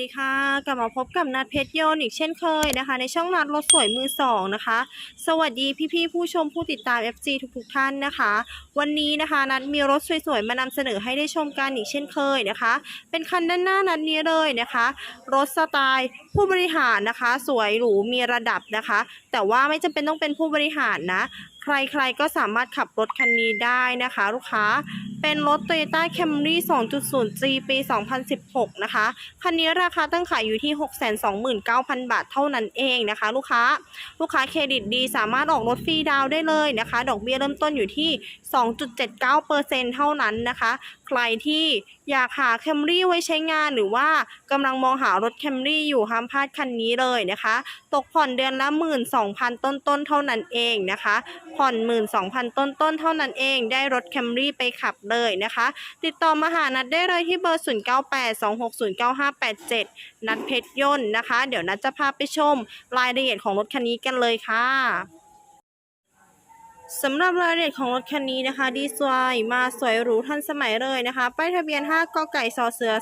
ดีค่ะ กลับมาพบกับนัดเพชรโยนอีกเช่นเคยนะคะ ในช่องนัดรถสวยมือสองนะคะ สวัสดีพี่ๆผู้ชมผู้ติดตาม FG ทุกๆท่านนะคะ วันนี้นะคะนัดมีรถสวยๆมานำเสนอให้ได้ชมกันอีกเช่นเคยนะคะ เป็นคันด้านหน้านัดนี้เลยนะคะ รถสไตล์ผู้บริหารนะคะ สวยหรูมีระดับนะคะ แต่ว่าไม่จำเป็นต้องเป็นผู้บริหารนะใครๆก็สามารถขับรถคันนี้ได้นะคะลูกค้า เป็นรถ Toyota Camry 2.0G ปี 2016 นะคะ คันนี้ราคาตั้งขายอยู่ที่ 629,000 บาทเท่านั้นเองนะคะ ลูกค้า ลูกค้าเครดิตดีสามารถออกรถฟรีดาวได้เลยนะคะ ดอกเบี้ยเริ่มต้นอยู่ที่ 2.79%เท่านั้นนะคะ ใครที่อยากหา Camry ไว้ใช้งานหรือว่ากำลังมองหารถ Camry อยู่ห้ามพลาดคันนี้เลยนะคะ ตกผ่อนเดือนละ 12,000 ต้นๆเท่านั้นเองนะคะ ผ่อน 12,000 ต้นๆเท่านั้นเอง ได้รถ Camry ไปขับเลยนะคะ ติดต่อมาหานัดได้เลยที่เบอร์ 0982609587 นัดเพชรยนต์นะคะ เดี๋ยวนัดจะพาไปชมรายละเอียดของรถคันนี้กันเลยค่ะ สำหรับรายละเอียดของรถคันนี้นะคะดีไซน์มาสวยหรูทันสมัยเลยนะคะ ป้ายทะเบียน 5กไก่ซอเสือ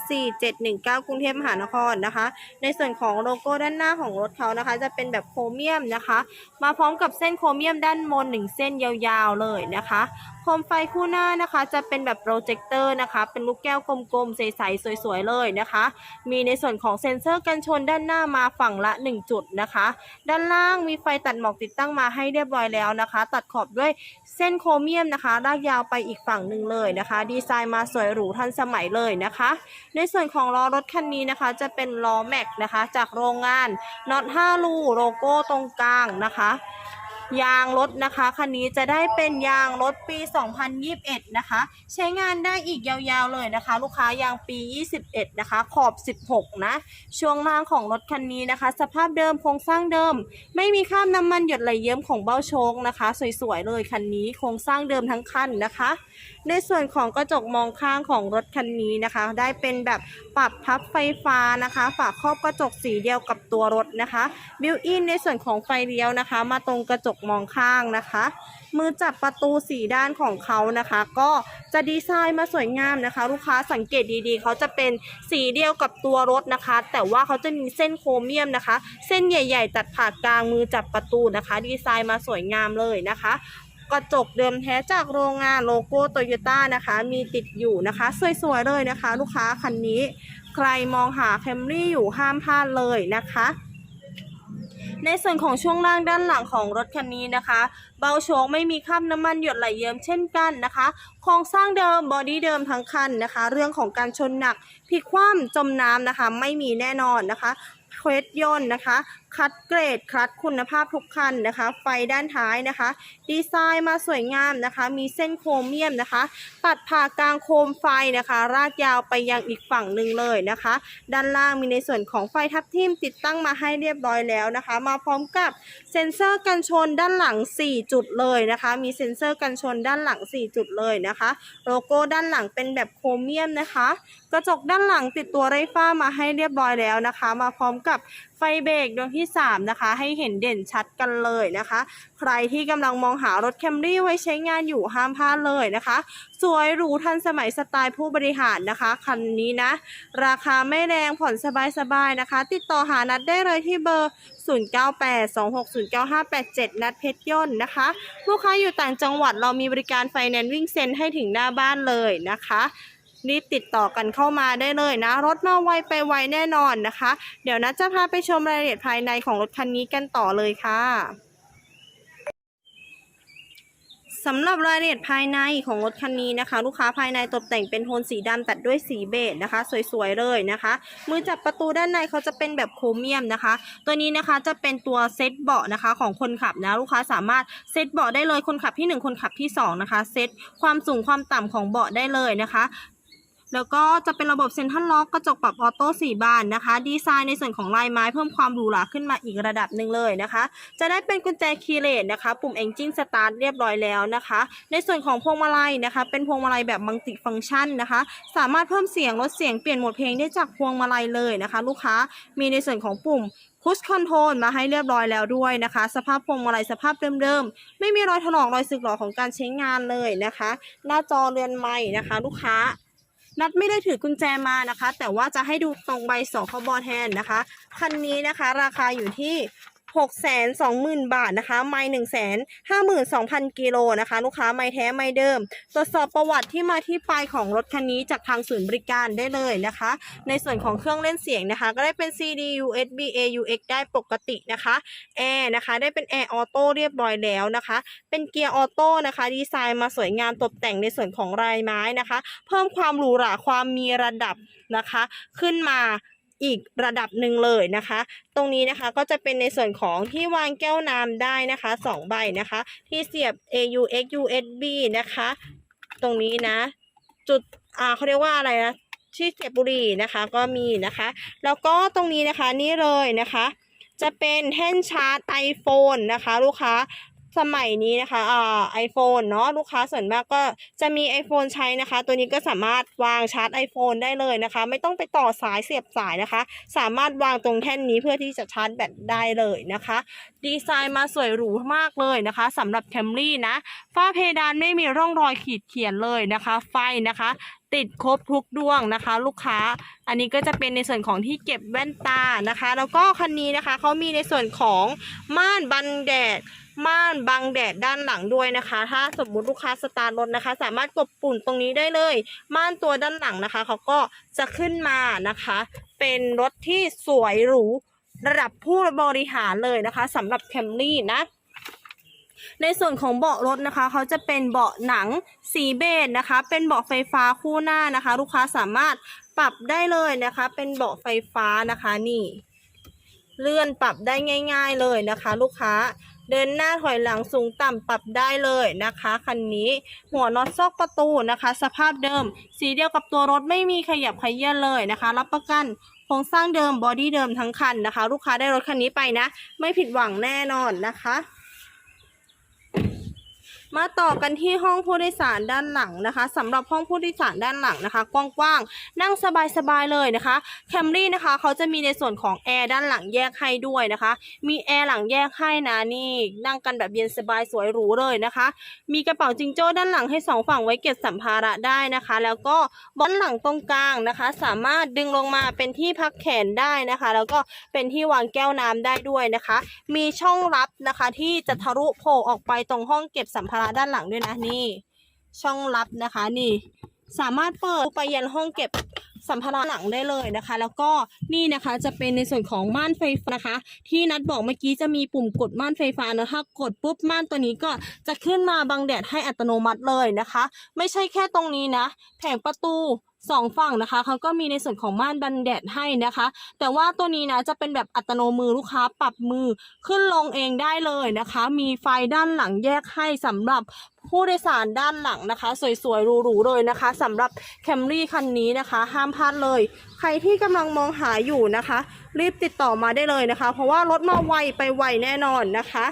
4719 กรุงเทพมหานครนะคะ ในส่วนของโลโก้ด้านหน้าของรถเขานะคะ จะเป็นแบบโครเมียมนะคะ มาพร้อมกับเส้นโครเมียมด้านบนหนึ่งเส้นยาวๆเลยนะคะโคมไฟคู่หน้านะคะจะเป็นแบบโปรเจคเตอร์นะคะ เป็นลูกแก้วกลมๆใสๆสวยๆเลยนะคะ มีในส่วนของเซ็นเซอร์กันชนด้านหน้ามาฝั่งละ 1 จุดนะคะ ด้านล่างมีไฟตัดหมอกติดตั้งมาให้เรียบร้อยแล้วนะคะ ตัดขอบด้วยเส้นโครเมียมนะคะ ลากยาวไปอีกฝั่งหนึ่งเลยนะคะ ดีไซน์มาสวยหรูทันสมัยเลยนะคะ ในส่วนของล้อรถคันนี้นะคะ จะเป็นล้อแม็กนะคะ จากโรงงานน็อต5รูโลโก้ตรงกลางนะคะ ยางรถนะคะคันนี้จะได้เป็นยางรถปี 2021 นะคะ ใช้งานได้อีกยาวๆเลยนะคะ ลูกค้ายางปี 21 นะคะ ขอบ 16 นะ ช่วงล่างของรถคันนี้นะคะ สภาพเดิมโครงสร้างเดิม ไม่มีคราบน้ำมันหยดไหลเยิ้มของเบ้าโชคนะคะ สวยๆเลยคันนี้โครงสร้างเดิมทั้งคันนะคะ ในส่วนของกระจกมองข้างของรถคันนี้นะคะ ได้เป็นแบบปรับพับไฟฟ้านะคะ ฝาครอบกระจกสีเดียวกับตัวรถนะคะบิวอินในส่วนของไฟเลี้ยวนะคะ มาตรงกระจกมองข้างนะคะ มือจับประตูสีด้านของเขานะคะ ก็จะดีไซน์มาสวยงามนะคะ ลูกค้าสังเกตดีๆ เขาจะเป็นสีเดียวกับตัวรถนะคะ แต่ว่าเขาจะมีเส้นโครเมียมนะคะ เส้นใหญ่ ๆ ตัดผ่ากลางมือจับประตูนะคะ ดีไซน์มาสวยงามเลยนะคะกระจกเดิมแท้จากโรงงานโลโก้โตโยต้านะคะ มีติดอยู่นะคะ สวยๆเลยนะคะ ลูกค้าคันนี้ ใครมองหาแคมรี่อยู่ห้ามพลาดเลยนะคะ ในส่วนของช่วงล่างด้านหลังของรถคันนี้นะคะ เบาโชงไม่มีคราบน้ำมันหยดไหลเยิ้มเช่นกันนะคะโครงสร้างเดิมบอดี้เดิมทั้งคันนะคะ เรื่องของการชนหนักพลิกคว่ำจมน้ำนะคะ ไม่มีแน่นอนนะคะเควสยนต์นะคะคัดเกรดคัดคุณภาพทุกคันนะคะ ไฟด้านท้ายนะคะ ดีไซน์มาสวยงามนะคะ มีเส้นโครเมียมนะคะ ตัดผ่ากลางโคมไฟนะคะ รากยาวไปยังอีกฝั่งหนึ่งเลยนะคะ ด้านล่างมีในส่วนของไฟทับทิมติดตั้งมาให้เรียบร้อยแล้วนะคะ มาพร้อมกับเซ็นเซอร์กันชนด้านหลัง 4 จุดเลยนะคะ มีเซ็นเซอร์กันชนด้านหลัง 4 จุดเลยนะคะ โลโก้ด้านหลังเป็นแบบโครเมียมนะคะ กระจกด้านหลังติดตัวไรฟ้ามาให้เรียบร้อยแล้วนะคะ มาพร้อมกับไฟเบรกดวงที่ 3 นะคะ ให้เห็นเด่นชัดกันเลยนะคะ ใครที่กำลังมองหารถแคมรี่ไว้ใช้งานอยู่ห้ามพลาดเลยนะคะ สวยหรูทันสมัยสไตล์ผู้บริหารนะคะ คันนี้นะ ราคาไม่แรงผ่อนสบายๆนะคะ ติดต่อหานัดได้เลยที่เบอร์ 0982609587 นัดเพชรย่นนะคะ ลูกค้าอยู่ต่างจังหวัดเรามีบริการไฟแนนซ์วิ่งเซ็นให้ถึงหน้าบ้านเลยนะคะ รีบติดต่อกันเข้ามาได้เลยนะ รถมาไวไปไวแน่นอนนะคะ เดี๋ยวนัดจะพาไปชมรายละเอียดภายในของรถคันนี้กันต่อเลยค่ะสำหรับรายละเอียดภายในของรถคันนี้นะคะ ลูกค้าภายในตกแต่งเป็นโทนสีดำตัดด้วยสีเบจนะคะ สวยๆเลยนะคะ มือจับประตูด้านในเขาจะเป็นแบบโครเมียมนะคะ ตัวนี้นะคะจะเป็นตัวเซตเบาะนะคะของคนขับนะลูกค้าสามารถเซตเบาะได้เลยคนขับที่หนึ่งคนขับที่สองนะคะเซตความสูงความต่ำของเบาะได้เลยนะคะ แล้วก็จะเป็นระบบเซ็นทรัลล็อกกระจกปรับออโต้สี่บานนะคะ ดีไซน์ในส่วนของลายไม้เพิ่มความหรูหราขึ้นมาอีกระดับหนึ่งเลยนะคะ จะได้เป็นกุญแจคีย์เลสนะคะ ปุ่ม Engine Start เรียบร้อยแล้วนะคะ ในส่วนของพวงมาลัยนะคะ เป็นพวงมาลัยแบบมัลติฟังก์ชันนะคะ สามารถเพิ่มเสียงลดเสียงเปลี่ยนโหมดเพลงได้จากพวงมาลัยเลยนะคะ ลูกค้ามีในส่วนของปุ่มพุชคอนโทรลมาให้เรียบร้อยแล้วด้วยนะคะ สภาพพวงมาลัยสภาพเดิมๆ ไม่มีรอยถลอกรอยสึกหรอของการใช้งานเลยนะคะ หน้าจอเรือนใหม่นะคะ ลูกค้า นัดไม่ได้ถือกุญแจมานะคะ แต่ว่าจะให้ดูตรงใบสคบแทนนะคะ คันนี้นะคะ ราคาอยู่ที่ 6 2 0 0 0 0 บาทนะคะไม่1 5 2 0 0 0 กิโลนะคะ ลูกค้าไม่แท้ไม่เดิม ตรวจสอบประวัติที่มาที่ไปของรถคันนี้จากทางศูนย์บริการได้เลยนะคะ ในส่วนของเครื่องเล่นเสียงนะคะ ก็ได้เป็น CD USB AUX ได้ปกตินะคะแอร์นะคะได้เป็นแอร์ออโต้เรียบร้อยแล้วนะคะ เป็นเกียร์ออโต้นะคะ ดีไซน์มาสวยงามตกแต่งในส่วนของลายไม้นะคะ เพิ่มความหรูหราความมีระดับนะคะ ขึ้นมา อีกระดับหนึ่งเลยนะคะ ตรงนี้นะคะก็จะเป็นในส่วนของที่วางแก้วน้ำได้นะคะ2ใบนะคะ ที่เสียบ AUX USB นะคะ ตรงนี้นะ จุดอ่าเขาเรียกว่าอะไรนะที่เสียบบุหรี่นะคะก็มีนะคะ แล้วก็ตรงนี้นะคะนี่เลยนะคะจะเป็นแท่นชาร์จ iPhone นะคะ ลูกค้า สมัยนี้นะคะอ่า iPhone เนาะลูกค้าส่วนมากก็จะมี iPhone ใช้นะคะ ตัวนี้ก็สามารถวางชาร์จ iPhone ได้เลยนะคะ ไม่ต้องไปต่อสายเสียบสายนะคะ สามารถวางตรงแท่นนี้เพื่อที่จะชาร์จแบตได้เลยนะคะ ดีไซน์มาสวยหรูมากเลยนะคะสำหรับ Camry นะฝ้าเพดานไม่มีร่องรอยขีดเขียนเลยนะคะ ไฟนะคะติดครบทุกดวงนะคะ ลูกค้า อันนี้ก็จะเป็นในส่วนของที่เก็บแว่นตานะคะ แล้วก็คันนี้นะคะเขามีในส่วนของม่านบังแดด ม่านบังแดดด้านหลังด้วยนะคะ ถ้าสมมุติลูกค้าสตาร์ทรถนะคะ สามารถกดปุ่มตรงนี้ได้เลย ม่านตัวด้านหลังนะคะเขาก็จะขึ้นมานะคะ เป็นรถที่สวยหรูระดับผู้บริหารเลยนะคะสำหรับแคมรี่นะ ในส่วนของเบาะรถนะคะ เขาจะเป็นเบาะหนังสีเบจนะคะ เป็นเบาะไฟฟ้าคู่หน้านะคะ ลูกค้าสามารถปรับได้เลยนะคะ เป็นเบาะไฟฟ้านะคะนี่ เลื่อนปรับได้ง่าย ๆเลยนะคะ ลูกค้าเดินหน้าถอยหลังสูงต่ำปรับได้เลยนะคะคันนี้หัวน็อตซอกประตูนะคะ สภาพเดิม สีเดียวกับตัวรถไม่มีขยับขยื่นเลยนะคะ รับประกันโครงสร้างเดิมบอดี้เดิมทั้งคันนะคะ ลูกค้าได้รถคันนี้ไปนะ ไม่ผิดหวังแน่นอนนะคะ มาต่อกันที่ห้องผู้โดยสารด้านหลังนะคะสำหรับห้องผู้โดยสารด้านหลังนะคะ กว้างๆนั่งสบายๆเลยนะคะแคมรี่นะคะเขาจะมีในส่วนของแอร์ด้านหลังแยกให้ด้วยนะคะ มีแอร์หลังแยกให้นะนี่นั่งกันแบบเย็นสบายสวยหรูเลยนะคะ มีกระเป๋าจิงโจ้ด้านหลังให้สองฝั่งไว้เก็บสัมภาระได้นะคะ แล้วก็บอนหลังตรงกลางนะคะ สามารถดึงลงมาเป็นที่พักแขนได้นะคะ แล้วก็เป็นที่วางแก้วน้ำได้ด้วยนะคะ มีช่องลับนะคะที่จะทะลุโผล่ออกไปตรงห้องเก็บสัมภาระด้านหลังด้วยนะนี่ ช่องลับนะคะนี่ สามารถเปิดไปยันห้องเก็บสัมภาระหลังได้เลยนะคะ แล้วก็นี่นะคะจะเป็นในส่วนของม่านไฟฟ้านะคะ ที่นัดบอกเมื่อกี้จะมีปุ่มกดม่านไฟฟ้านะถ้ากดปุ๊บม่านตัวนี้ก็จะขึ้นมาบังแดดให้อัตโนมัติเลยนะคะ ไม่ใช่แค่ตรงนี้นะ แผงประตู สองฝั่งนะคะเขาก็มีในส่วนของม่านบังแดดให้นะคะ แต่ว่าตัวนี้นะจะเป็นแบบอัตโนมือลูกค้าปรับมือขึ้นลงเองได้เลยนะคะ มีไฟด้านหลังแยกให้สำหรับผู้โดยสารด้านหลังนะคะ สวยๆหรูๆเลยนะคะสำหรับแคมรี่คันนี้นะคะ ห้ามพลาดเลย ใครที่กำลังมองหาอยู่นะคะ รีบติดต่อมาได้เลยนะคะ เพราะว่ารถมาไวไปไวแน่นอนนะคะ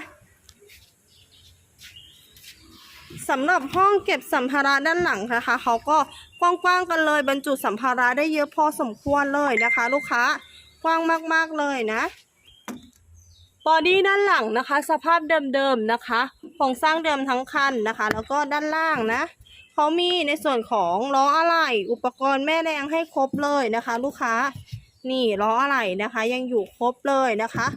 สำหรับห้องเก็บสัมภาระด้านหลังนะคะเขาก็ กว้างๆกันเลย บรรจุสัมภาระได้เยอะพอสมควรเลยนะคะ ลูกค้ากว้างมากๆเลยนะบอดี้ด้านหลังนะคะ สภาพเดิมๆนะคะโครงสร้างเดิมทั้งคันนะคะ แล้วก็ด้านล่างนะเขามีในส่วนของล้ออะไหล่อุปกรณ์แม่แรงให้ครบเลยนะคะ ลูกค้านี่ล้ออะไหล่นะคะ ยังอยู่ครบเลยนะคะ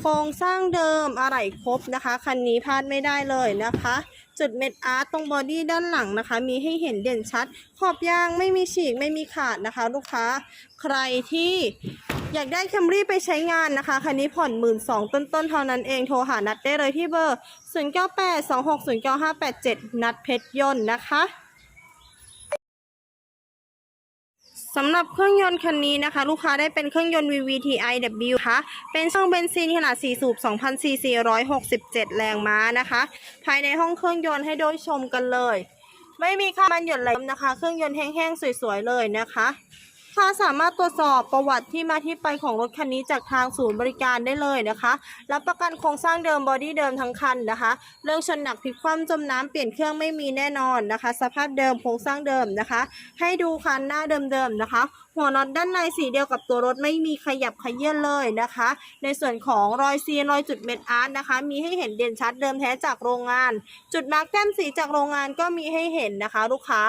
โครงสร้างเดิมอะไหล่ครบนะคะ คันนี้พลาดไม่ได้เลยนะคะ จุดเม็ดอาร์ตตรงบอดี้ด้านหลังนะคะ มีให้เห็นเด่นชัด ขอบยางไม่มีฉีกไม่มีขาดนะคะ ลูกค้าใครที่อยากได้แคมรี่ไปใช้งานนะคะ คันนี้ผ่อนหมื่นสองต้นๆ เท่านั้นเองโทรหานัดได้เลยที่เบอร์ 0 9 8 2 6 0 9 5 8 7 นัดเพชรยนต์นะคะ สำหรับเครื่องยนต์คันนี้นะคะ ลูกค้าได้เป็นเครื่องยนต์ VVT-iW คะเป็นช่องเบนซินขนาด 4 สูบ 2,467 แรงม้านะคะ ภายในห้องเครื่องยนต์ให้โดยชมกันเลย ไม่มีค่ามันหยดไหลนะคะ เครื่องยนต์แห้งๆ สวยๆ เลยนะคะ ถ้าสามารถตรวจสอบประวัติที่มาที่ไปของรถคันนี้จากทางศูนย์บริการได้เลยนะคะ รับประกันโครงสร้างเดิมบอดี้เดิมทั้งคันนะคะ เรื่องชนหนักพลิกคว่ำจมน้ำเปลี่ยนเครื่องไม่มีแน่นอนนะคะ สภาพเดิมโครงสร้างเดิมนะคะ ให้ดูคันหน้าเดิมๆนะคะหัวน็อตด้านในสีเดียวกับตัวรถไม่มีขยับขยื่นเลยนะคะ ในส่วนของรอยซีนรอยจุดเม็ดอาร์ตนะคะ มีให้เห็นเด่นชัดเดิมแท้จากโรงงาน จุดมาร์กแต้มสีจากโรงงานก็มีให้เห็นนะคะ ลูกค้า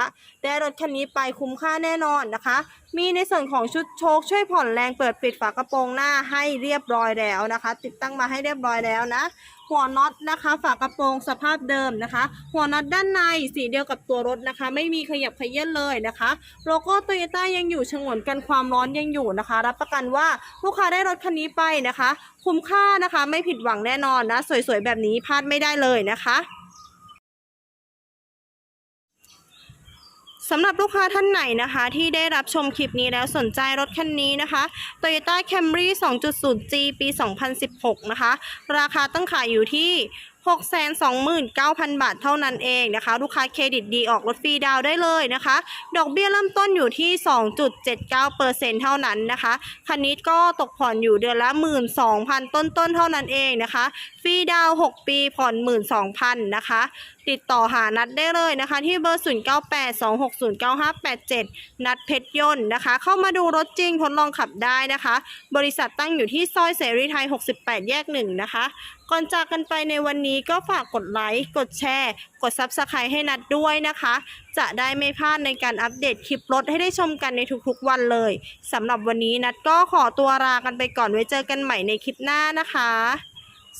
ได้รถคันนี้ไปคุ้มค่าแน่นอนนะคะ มีในส่วนของชุดโชคช่วยผ่อนแรงเปิดปิดฝากระโปรงหน้าให้เรียบร้อยแล้วนะคะ ติดตั้งมาให้เรียบร้อยแล้วนะ หัวน็อตนะคะ ฝากระโปรงสภาพเดิมนะคะ หัวน็อตด้านในสีเดียวกับตัวรถนะคะ ไม่มีขยับขยื่นเลยนะคะโลโก้โตโยต้ายังอยู่ฉงวนกันความร้อนยังอยู่นะคะ รับประกันว่าลูกค้าได้รถคันนี้ไปนะคะ คุ้มค่านะคะ ไม่ผิดหวังแน่นอนนะ สวยๆแบบนี้พลาดไม่ได้เลยนะคะ สำหรับลูกค้าท่านไหนนะคะ ที่ได้รับชมคลิปนี้แล้วสนใจรถคันนี้นะคะ Toyota Camry 2.0G ปี 2016 นะคะ ราคาตั้งขายอยู่ที่ 629,000 บาทเท่านั้นเองนะคะ ลูกค้าเครดิตดีออกรถฟรีดาวได้เลยนะคะ ดอกเบี้ยเริ่มต้นอยู่ที่ 2.79%เท่านั้นนะคะคันนี้ก็ตกผ่อนอยู่เดือนละ 12,000 ต้นๆเท่านั้นเองนะคะ ฟรีดาว 6 ปีผ่อน 12,000 นะคะ ติดต่อหานัดได้เลยนะคะ ที่เบอร์ 0982609587 นัดเพชรยนต์นะคะ เข้ามาดูรถจริงทดลองขับได้นะคะ บริษัทตั้งอยู่ที่ซอยเสรีไทย 68 แยก 1 นะคะ ก่อนจากกันไปในวันนี้ก็ฝากกดไลค์กดแชร์ กดซับสไครต์ให้นัดด้วยนะคะ จะได้ไม่พลาดในการอัปเดตคลิปรถให้ได้ชมกันในทุกๆวันเลยสำหรับวันนี้นัดก็ขอตัวลากันไปก่อนไว้เจอกันใหม่ในคลิปหน้านะคะ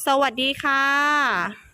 สวัสดีค่ะ